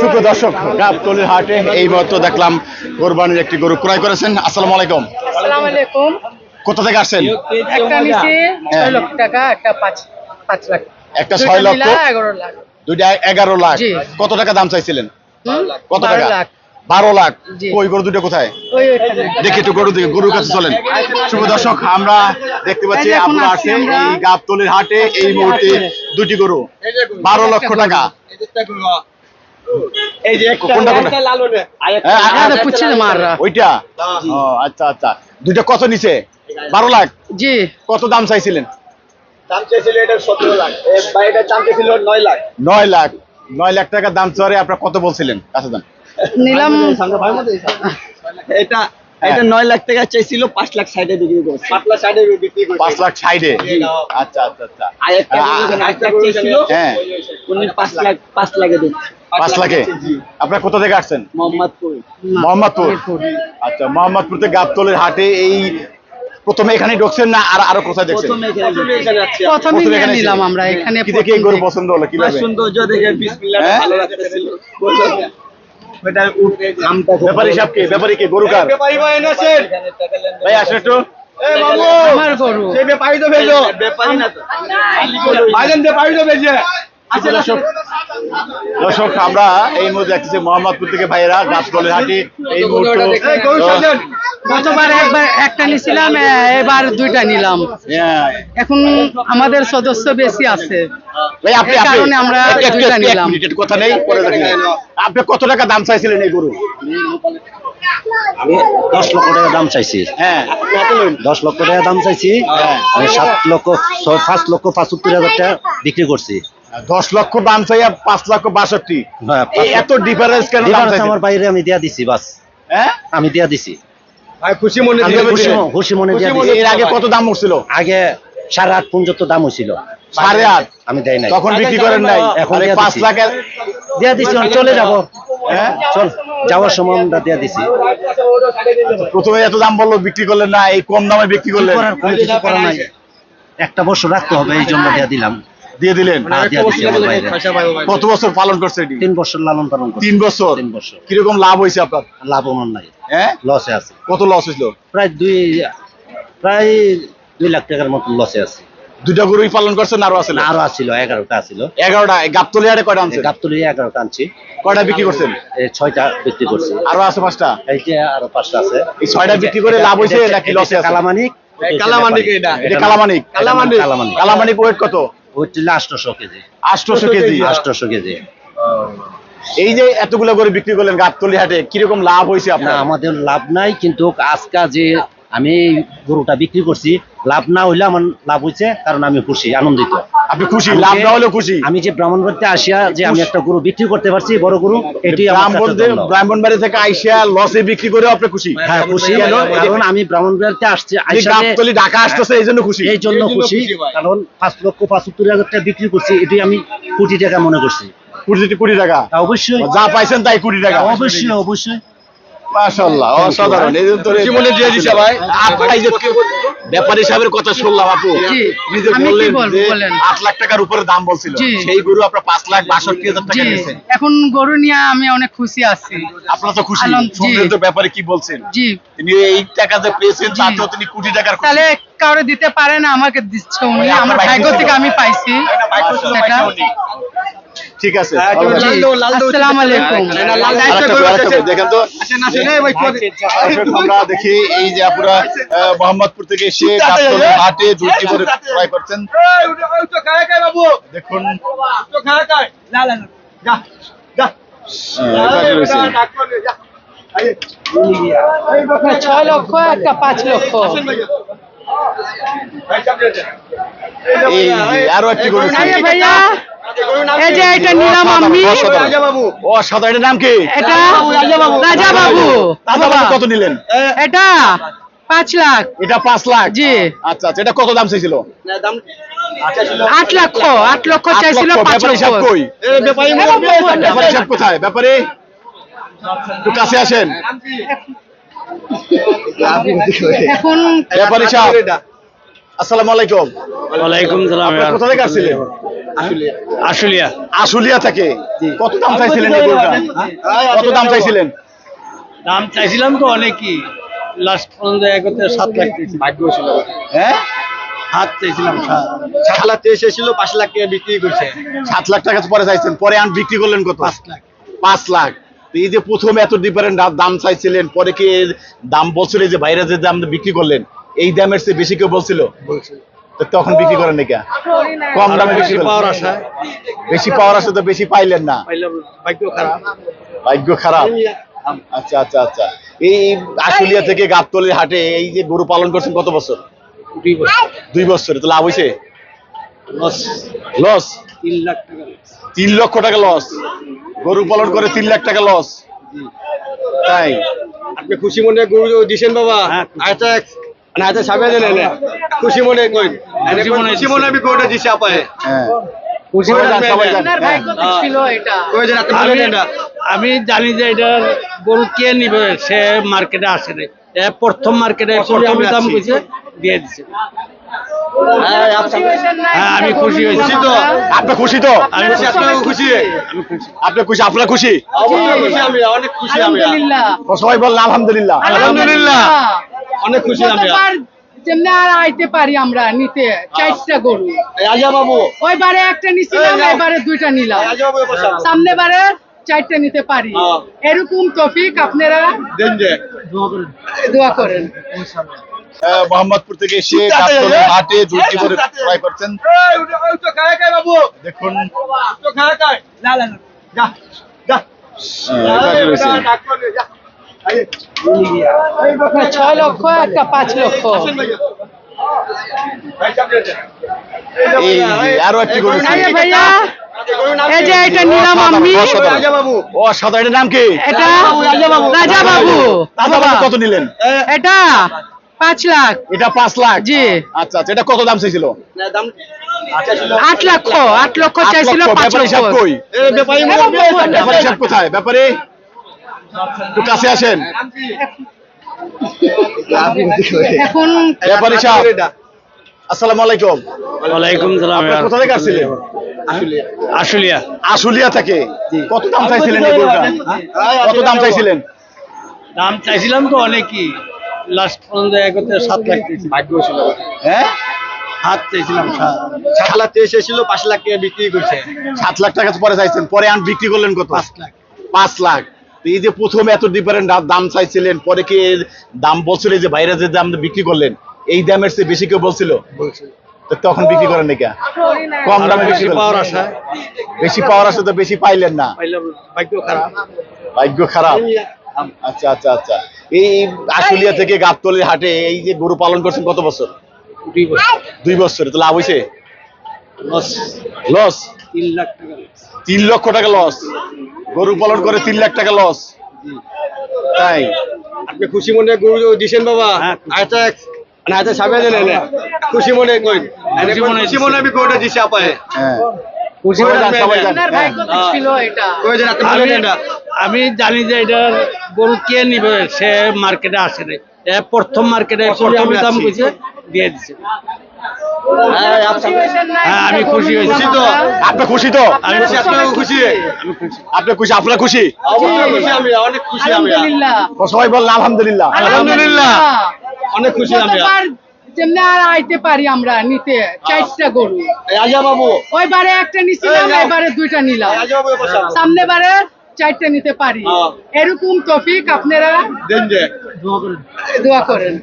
সুপ্রিয় দর্শক গাবতলির হাটে এই মাত্র দেখলাম কোরবানির একটি গরু ক্রয় করেছেন। আসসালামু আলাইকুম। আসসালামু আলাইকুম। কোথা থেকে আসছেন? একটা নিচে হ্যাঁ। ছয় লক্ষ টাকা একটা পাঁচ পাঁচ লাখ। একটা দুইটা ছয় লক্ষ মিলা এগারো লাখ। দুইটা এগারো লাখ। কত টাকা দাম চাইছিলেন? কত টাকা? লাখ। বারো লাখ। ওই গরু দুটো কোথায়? দেখি একটু গরু দিকে গরুর কাছে চলেন। শুভ দর্শক আমরা দেখতে পাচ্ছি আপনারা আমরা। এই গাবতলির হাটে এই মুহূর্তে দুটি গরু। বারো লক্ষ টাকা। এই যে একটা কোনটা কোনটা? লালনে। আর একটা আরে পুচ্ছে মার ওইটা? ও আচ্ছা আচ্ছা। দুইটা কত নিচে বারো লাখ? জি। কত দাম চাইছিলেন? দাম এটা লাখ। দাম লাখ। নয় লাখ। নয় লাখ টাকা দাম চরে আপনার কত বলছিলেন? কাছে দাম নিলাম। এটা এটা নয় লাখ টাকা চাইছিল পাঁচ লাখ সাইডে বিক্রি করছে। পাঁচ লাখ সাইডে বিক্রি করছে। পাঁচ লাখ সাইডে আচ্ছা আচ্ছা আচ্ছা। আর একটা গরু এখানে আট লাখ চাইছিল হ্যাঁ। উনি পাঁচ লাখ পাঁচ লাখে দিন পাঁচ লাখে? আপনার কোথা থেকে আসছেন? মোহাম্মদপুর। মোহাম্মদপুর? আচ্ছা মোহাম্মদপুর থেকে গাবতলের হাটে এই প্রথমে এখানে ঢুকছেন না আর আরও কোথায় দেখছেন? প্রথমে এখানে নিলাম আমরা। এখানে কি দেখে গরু পছন্দ হলো আর কীভাবে সৌন্দর্য দেখে বিসমিল্লাহ হ্যাঁ? ভালো লাগতেছিল। ওটা উঠে ব্যাপারী সাহেব কে? ব্যাপারী কে? গরু কার? ব্যাপারী ভাই এনেছেন ভাই আসেন একটু। আমার গরু। সেই ব্যাপারী তো ভেজো ব্যাপারী না তো। ভাইজান ব্যাপারী তো ভেজে আচ্ছা দর্শক আমরা এই মুহূর্তে দেখতেছি মোহাম্মদপুর থেকে ভাইয়েরা গাবতলের হাটে এই মুহূর্তে গতবার একবার একটা নিছিলাম এবার দুইটা নিলাম। হ্যাঁ। এখন আমাদের সদস্য বেশি আছে। আপনি কারণে আমরা একটু- একটু- দুইটা নিলাম। কথা নেই পরে আপনি কত টাকা দাম চাইছিলেন এই গরু? আমি দশ লক্ষ টাকা দাম চাইছি। হ্যাঁ। দশ লক্ষ টাকা দাম চাইছি। আমি সাত লক্ষ পাঁচ লক্ষ পঁচাত্তর হাজার টাকা বিক্রি করছি। দশ লক্ষ দাম পাঁচ লক্ষ বাষট্টি। এত ডিফারেন্স কেন? আমার বাইরে আমি দিয়া দিছি বাস। হ্যাঁ? আমি দিয়া দিছি। খুশি মনে খুশি মনে এর আগে কত দাম উঠছিল? আগে সাড়ে আট পর্যন্ত দাম হয়েছিল। সাড়ে আট? আমি দেয় নাই। তখন বিক্রি করেন নাই? এখন এখন পাঁচ দিছি। দিয়া দিছি চলে যাব। হ্যাঁ? চল যাওয়ার সময় আমরা দিয়া দিছি। প্রথমে এত দাম বলল বিক্রি করলেন না এই কম দামে বিক্রি করলেন। একটা বছর রাখতে হবে এই জন্য দিয়া দিলাম। দিয়ে দিলেন? হ্যাঁ, আমার বাইরে কত বছর পালন করছে এটি? তিন বছর লালন পালন তিন বছর? তিন বছর। কীরকম লাভ হয়েছে আপনার? লাভবান নাই হ্যাঁ? লসে আছে। কত লস হয়েছিল? প্রায় দুই প্রায় দুই লাখ টাকার মতন লসে আছে। দুইটা গরুই পালন করছেন আরও আছে? আরও আছিল এগারোটা আছিল। এগারোটা গাবতলি কয়টা গাবতলি এগারোটা আনছি। কয়টা বিক্রি করছেন? ছয়টা বিক্রি করছি। আরও আছে পাঁচটা? এই যে আরও পাঁচটা আছে। এই ছয়টা বিক্রি করে লাভ হয়েছে এটা- নাকি লসে আছে? কালামানিক? এই কালামানিক এটা। এটা কালামানিক কালামানিক? কালামানিক। কালামানিক ওয়েট কত? ওই ছিল আটশোশো কেজি। আটশোশো কেজি? আটশোশো কেজি। এই যে এতগুলো করে বিক্রি করলেন গাবতলি হাটে কীরকম লাভ হয়েছে আপনার? আমাদের লাভ নাই কিন্তু আজকা যে আমি এই গরুটা বিক্রি করছি। লাভ না হইলে আমার লাভ হয়েছে কারণ আমি খুশি আনন্দিত। আপনি খুশি আমি লাভ যে- না হলেও খুশি। আমি যে ব্রাহ্মণবাড়িতে আসিয়া যে আমি একটা গরু বিক্রি করতে পারছি বড় গরু এটি ধন্য। ব্রাহ্মণবাড়ি থেকে আইসা লসে বিক্রি করে আপনি খুশি। হ্যাঁ খুশি কেন? কারণ আমি ব্রাহ্মণবাড়িতে আসছি এই গাবতলি ঢাকা আসতেছে এই জন্য খুশি। এই জন্য খুশি খুশি কারণ পাঁচ লক্ষ পঁচাত্তর হাজার টাকা বিক্রি করছি এটি আমি কোটি টাকা মনে করছি। কোটি কোটি টাকা। অবশ্যই যা পাইছেন তাই কোটি টাকা। অবশ্যই অবশ্যই। মাশাআল্লাহ অসাধারণ। এই খুশি মনে দিয়ে দিছে ভাই। এই যে ব্যাপারী সাহেবের কথা শুনলাম আপু। জি। উনি যে বললেন যে বলেন। আট লাখ টাকার উপরে দাম বলছিল। সেই গরু আপনার পাঁচ লাখ বাষট্টি হাজার টাকা নিয়েছেন এখন গরু নিয়ে আমি অনেক খুশি আছি। আপনারা তো খুশি। শুনলেন তো ব্যাপারে কি বলছেন? জি। তিনি এই টাকা যে পেয়েছেন জি। তাতেও তিনি কোটি টাকার তাহলে কারও দিতে পারে না আমাকে দিচ্ছে উনি। আমার ভাগ্য থেকে আমি পাইছি। সেটা। ঠিক আছে। হ্যাঁ, দাও। আসসালামু আলাইকুম। করে, দেখেন তো। আমরা দেখি এই যে আপনারা মোহাম্মদপুর থেকে এসে করে ক্রয় করছেন। দেখুন। ছয় লক্ষ একটা পাঁচ লক্ষ। আরও একটি গরু ভাইয়া এই? যে এটা নিলাম আমি। অসাধারণ। নাম কি? এটা রাজা বাবু রাজা বাবু কত নিলেন? এটা পাঁচ লাখ। এটা পাঁচ লাখ? জি। আচ্ছা আচ্ছা। এটা কত দাম চাইছিল? না, দাম ছিল। আট লক্ষ আট লক্ষ। চাইছিল ব্যাপারী কই? এ, ব্যাপারী হবে। ব্যাপারী সাহেব কোথায়? ব্যাপারী? একটু কাছে আসেন। এখন ব্যাপারী সাহেব আসসালামু আলাইকুম। ওয়ালাইকুম সালাম আপনারা কোথা থেকে আসছিলেন আশুলিয়া। আশুলিয়া। থেকে? কত দাম চাইছিলেন এই গরুটা? কত দাম চাইছিলেন? দাম চাইছিলাম তো অনেকই। লাস্ট পর্যন্ত একতে সাত লাখ ভাগ্য ছিল। হ্যাঁ? হাত সাত। পাঁচ লাখ টাকা বিক্রি করছে। সাত লাখ টাকা পরে চাইছেন পরে আন বিক্রি করলেন কত? পাঁচ লাখ। পাঁচ লাখ। তো এই যে প্রথম এত ডিফারেন্ট দাম চাইছিলেন পরে কি এর দাম বলছিল যে বাইরে যে দাম বিক্রি করলেন এই দামের চেয়ে বেশি কেউ বলছিল? তখন বিক্রি করেন নাকি? কম দামে বেশি পাওয়ার আশা। বেশি পাওয়ার আসে তো বেশি পাইলেন না। ভাগ্য খারাপ। ভাগ্য খারাপ। আচ্ছা আচ্ছা আচ্ছা। এই আশুলিয়া থেকে গাবতলির হাটে এই যে গরু পালন করছেন কত বছর? দুই বছর। দুই বছর তো লাভ হয়েছে লস লস তিন লাখ টাকা তিন লক্ষ টাকা লস গরু পালন করে তিন লাখ টাকা লস তাই? আপনি খুশি মনে গরু দিছেন বাবা? হ্যাঁ। আচ্ছা মানে খুশি মনে কই খুশি মনে আমি গরুটা দিছি আপায়। হ্যাঁ। খুশি সবাই জান, আমি যে এটা গরু কে নিবে সে মার্কেটে আসে এ প্রথম মার্কেটে প্রথমে দাম দিয়ে দিছে। হ্যাঁ, আমি খুশি হয়েছি। তো? আপনি খুশি তো? আমি খুশি, আপনিও খুশি? আপনি খুশি আপনার খুশি? খুশি আমি অনেক খুশি আমি সবাই আলহামদুলিল্লাহ। আলহামদুলিল্লাহ। অনেক খুশি আমি যেমনি আর আইতে পারি আমরা নিতে চারটা গরু। এই আজা বাবু। ওইবারে একটা নিছিলাম এবারে দুইটা নিলাম। আজা বাবু বসা সামনে বারে চারটা নিতে পারি। হ্যাঁ। এরকম টপিক আপনারা দোয়া করেন। মোহাম্মদপুর থেকে এসে হাটে দুইটি করে ক্রয় করছেন। এই উঠো উঠো খায় খায় বাবু? দেখুন। ছয় লক্ষ একটা পাঁচ লক্ষ। ভাই সামনে দে এই যে আরও একটি গরু ভাইয়া এই যে এটা নিলাম আমি। অসাধারণ। রাজা বাবু। ও সাদা এটার নাম কি? এটা রাজা বাবু। রাজা বাবু কত নিলেন? এটা পাঁচ লাখ। এটা পাঁচ লাখ? জি। আচ্ছা আচ্ছা এটা কত দাম চাইছিল? না দাম আচ্ছা আট লক্ষ আট লক্ষ। চাইছিল ব্যাপারী কই? ব্যাপারী কোথায়? ব্যাপারে? একটু কাছে আসেন। এখন ব্যাপারী সাহেব আসসালামু আলাইকুম। ওয়ালাইকুম সালাম আপনারা কোথা থেকে আসছিলেন? আশুলিয়া আশুলিয়া থেকে? কত দাম চাইছিলেন কত দাম চাইছিলেন? দাম চাইছিলাম তো অনেকই। লাস্ট পর্যন্ত সাত লাখ ভাগ্য ছিল। হ্যাঁ? হাত চাইছিলাম সাত। লাখ এসেছিল পাঁচ লাখ টাকা বিক্রি করছে। সাত লাখ টাকা পরে চাইছেন পরে আন বিক্রি করলেন কত? পাঁচ লাখ। পাঁচ লাখ। এই যে প্রথম এত ডিফারেন্ট দাম চাইছিলেন পরে কি দাম বলছিল যে বাইরে যে দাম বিক্রি করলেন এই দামের চেয়ে বেশি কেউ বলছিল? তো তখন বিক্রি করেন নাকি? কম দামে বেশি পাওয়ার আশা। বেশি পাওয়ার আসে তো বেশি পাইলেন না। ভাগ্য খারাপ। ভাগ্য খারাপ। আচ্ছা আচ্ছা আচ্ছা। এই আশুলিয়া থেকে গাবতলির হাটে এই যে গরু পালন করছেন কত বছর? দুই বছর। তো লাভ হয়েছে লস। লস? তিন লক্ষ টাকা লস। গরু পালন করে তিন লাখ টাকা লস। তাই? আপনি খুশি মনে গরু দিছেন বাবা? হ্যাঁ, খুশি। আচ্ছা মানে হাতে সাবে খুশি মনে কই? খুশি মনে খুশি মনে আমি গরুটা দিছি আপায়। হ্যাঁ। হ্যাঁ। আমি জানি যে এটা গরু কে নিবে সে মার্কেটে আসে নাই। প্রথম মার্কেটে প্রথম আমি দাম। কইছে দিয়ে দিছে। আমি খুশি হয়েছি। তো? আপনি খুশি তো? আমি খুশি আপনিও খুশি। আপনি খুশি আপনার খুশি? আমি অনেক খুশি আমি সবাই বললেন আলহামদুলিল্লাহ। আলহামদুলিল্লাহ। অনেক খুশি আমি আর আইতে পারি আমরা নিতে চারটা গরু। এই আজা বাবু। ওইবারে একটা নিছিলাম এই এবারে দুইটা নিলাম। সামনে। বারে চারটা নিতে পারি। হ্যাঁ। এরকম টপিক আপনারা দেন করেন দোয়া করেন।